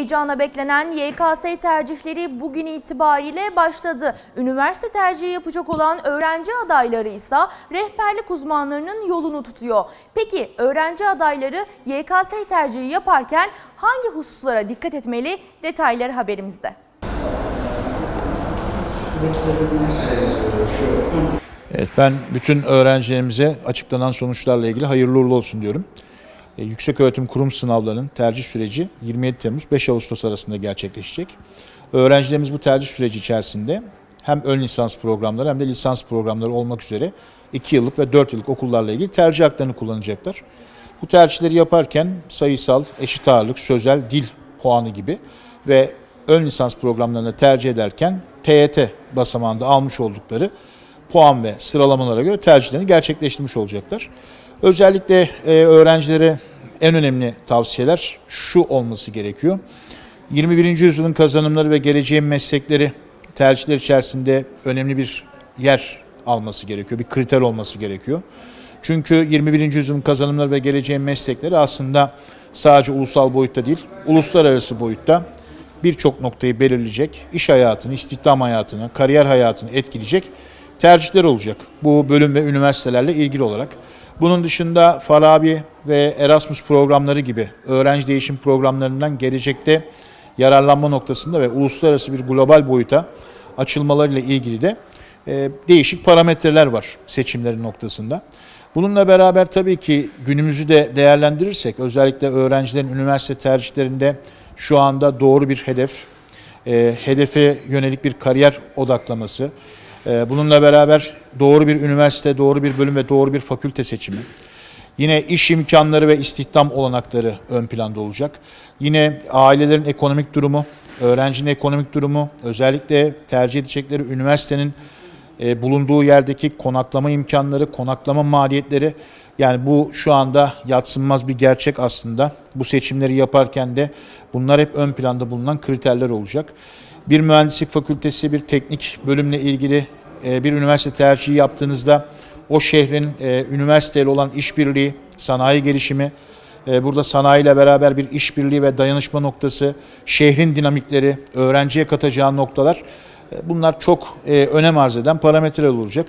Heyecanla beklenen YKS tercihleri bugün itibariyle başladı. Üniversite tercihi yapacak olan öğrenci adayları ise rehberlik uzmanlarının yolunu tutuyor. Peki öğrenci adayları YKS tercihi yaparken hangi hususlara dikkat etmeli? Detayları haberimizde. Evet, ben bütün öğrencilerimize açıklanan sonuçlarla ilgili hayırlı uğurlu olsun diyorum. E, Yükseköğretim Kurum sınavlarının tercih süreci 27 Temmuz 5 Ağustos arasında gerçekleşecek. Öğrencilerimiz bu tercih süreci içerisinde hem ön lisans programları hem de lisans programları olmak üzere 2 yıllık ve 4 yıllık okullarla ilgili tercih haklarını kullanacaklar. Bu tercihleri yaparken sayısal, eşit ağırlık, sözel, dil puanı gibi ve ön lisans programlarını tercih ederken TYT basamağında almış oldukları puan ve sıralamalara göre tercihlerini gerçekleştirmiş olacaklar. Özellikle e, öğrencilere en önemli tavsiyeler şu olması gerekiyor. 21. yüzyılın kazanımları ve geleceğin meslekleri tercihler içerisinde önemli bir yer alması gerekiyor, bir kriter olması gerekiyor. Çünkü 21. yüzyılın kazanımları ve geleceğin meslekleri aslında sadece ulusal boyutta değil, uluslararası boyutta birçok noktayı belirleyecek, iş hayatını, istihdam hayatını, kariyer hayatını etkileyecek tercihler olacak. Bu bölüm ve üniversitelerle ilgili olarak. Bunun dışında Farabi ve Erasmus programları gibi öğrenci değişim programlarından gelecekte yararlanma noktasında ve uluslararası bir global boyuta açılmalarıyla ilgili de e, değişik parametreler var seçimlerin noktasında. Bununla beraber tabii ki günümüzü de değerlendirirsek özellikle öğrencilerin üniversite tercihlerinde şu anda doğru bir hedef, e, hedefe yönelik bir kariyer odaklaması, bununla beraber doğru bir üniversite, doğru bir bölüm ve doğru bir fakülte seçimi, Yine iş imkanları ve istihdam olanakları ön planda olacak. Yine ailelerin ekonomik durumu, öğrencinin ekonomik durumu, özellikle tercih edecekleri üniversitenin e, bulunduğu yerdeki konaklama imkanları, konaklama maliyetleri yani bu şu anda yatsınmaz bir gerçek aslında. Bu seçimleri yaparken de bunlar hep ön planda bulunan kriterler olacak. Bir mühendislik fakültesi, bir teknik bölümle ilgili e, bir üniversite tercihi yaptığınızda o şehrin e, üniversiteyle olan işbirliği, sanayi gelişimi, e, burada sanayiyle beraber bir işbirliği ve dayanışma noktası, şehrin dinamikleri, öğrenciye katacağı noktalar e, bunlar çok önem arz eden parametreler olacak.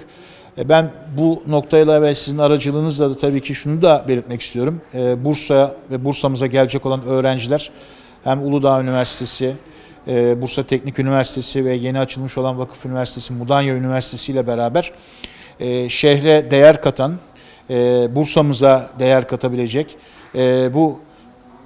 Ben bu noktayla ve sizin aracılığınızla da tabii ki şunu da belirtmek istiyorum. Bursa ve Bursa'mıza gelecek olan öğrenciler hem Uludağ Üniversitesi, e, Bursa Teknik Üniversitesi ve yeni açılmış olan Vakıf Üniversitesi, Mudanya Üniversitesi ile beraber e, şehre değer katan, e, Bursa'mıza değer katabilecek e, bu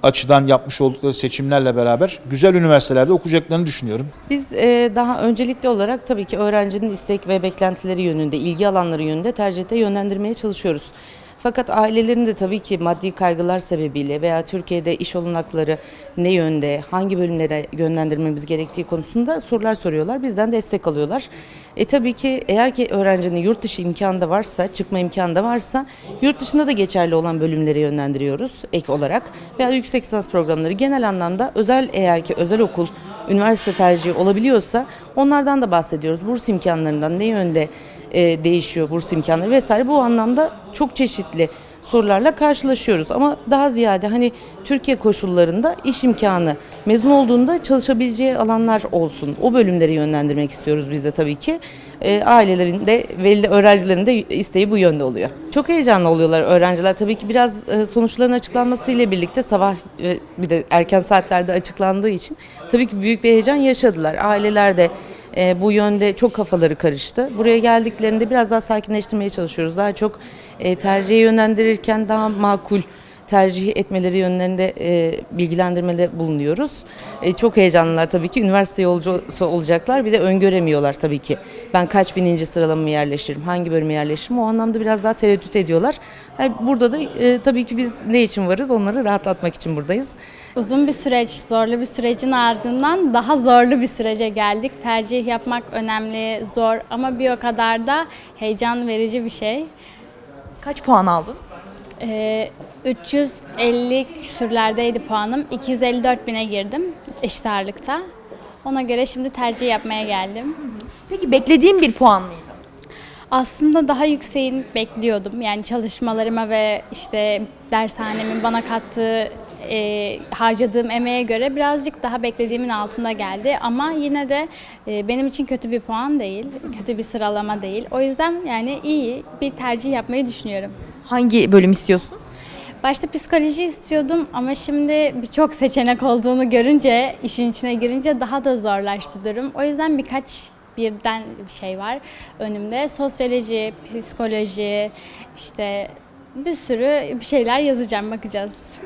açıdan yapmış oldukları seçimlerle beraber güzel üniversitelerde okuyacaklarını düşünüyorum. Biz daha öncelikli olarak tabii ki öğrencinin istek ve beklentileri yönünde, ilgi alanları yönünde tercihte yönlendirmeye çalışıyoruz. Fakat ailelerin de tabii ki maddi kaygılar sebebiyle veya Türkiye'de iş olanakları ne yönde, hangi bölümlere yönlendirmemiz gerektiği konusunda sorular soruyorlar. Bizden destek alıyorlar. E tabii ki eğer ki öğrencinin yurt dışı imkanı da varsa, çıkma imkanı da varsa yurt dışında da geçerli olan bölümlere yönlendiriyoruz ek olarak. Veya yüksek lisans programları genel anlamda özel eğer ki özel okul üniversite tercihi olabiliyorsa onlardan da bahsediyoruz. Burs imkanlarından ne yönde e, değişiyor burs imkanları vesaire. Bu anlamda çok çeşitli sorularla karşılaşıyoruz ama daha ziyade hani Türkiye koşullarında iş imkanı mezun olduğunda çalışabileceği alanlar olsun. O bölümleri yönlendirmek istiyoruz biz de tabii ki. E, ailelerin de veli öğrencilerin de isteği bu yönde oluyor. Çok heyecanlı oluyorlar öğrenciler. Tabii ki biraz e, sonuçların açıklanmasıyla birlikte sabah e, bir de erken saatlerde açıklandığı için tabii ki büyük bir heyecan yaşadılar. Aileler de e, bu yönde çok kafaları karıştı. Buraya geldiklerinde biraz daha sakinleştirmeye çalışıyoruz. Daha çok e, tercihe yönlendirirken daha makul tercih etmeleri yönlerinde e, bilgilendirmede bulunuyoruz. E, çok heyecanlılar tabii ki. Üniversite yolcusu olacaklar. Bir de öngöremiyorlar tabii ki. Ben kaç bininci sıralamaya yerleşirim, hangi bölüme yerleşirim o anlamda biraz daha tereddüt ediyorlar. Yani burada da e, tabii ki biz ne için varız? Onları rahatlatmak için buradayız. Uzun bir süreç, zorlu bir sürecin ardından daha zorlu bir sürece geldik. Tercih yapmak önemli, zor ama bir o kadar da heyecan verici bir şey. Kaç puan aldın? Ee, 350 küsürlerdeydi puanım. 254 bine girdim eşit ağırlıkta. Ona göre şimdi tercih yapmaya geldim. Peki beklediğin bir puan mıydı? Aslında daha yükseğini bekliyordum. Yani çalışmalarıma ve işte dershanemin bana kattığı e, harcadığım emeğe göre birazcık daha beklediğimin altında geldi. Ama yine de e, benim için kötü bir puan değil, kötü bir sıralama değil. O yüzden yani iyi bir tercih yapmayı düşünüyorum. Hangi bölüm istiyorsun? Başta psikoloji istiyordum ama şimdi birçok seçenek olduğunu görünce, işin içine girince daha da zorlaştı durum. O yüzden birkaç birden bir şey var önümde. Sosyoloji, psikoloji, işte bir sürü bir şeyler yazacağım, bakacağız.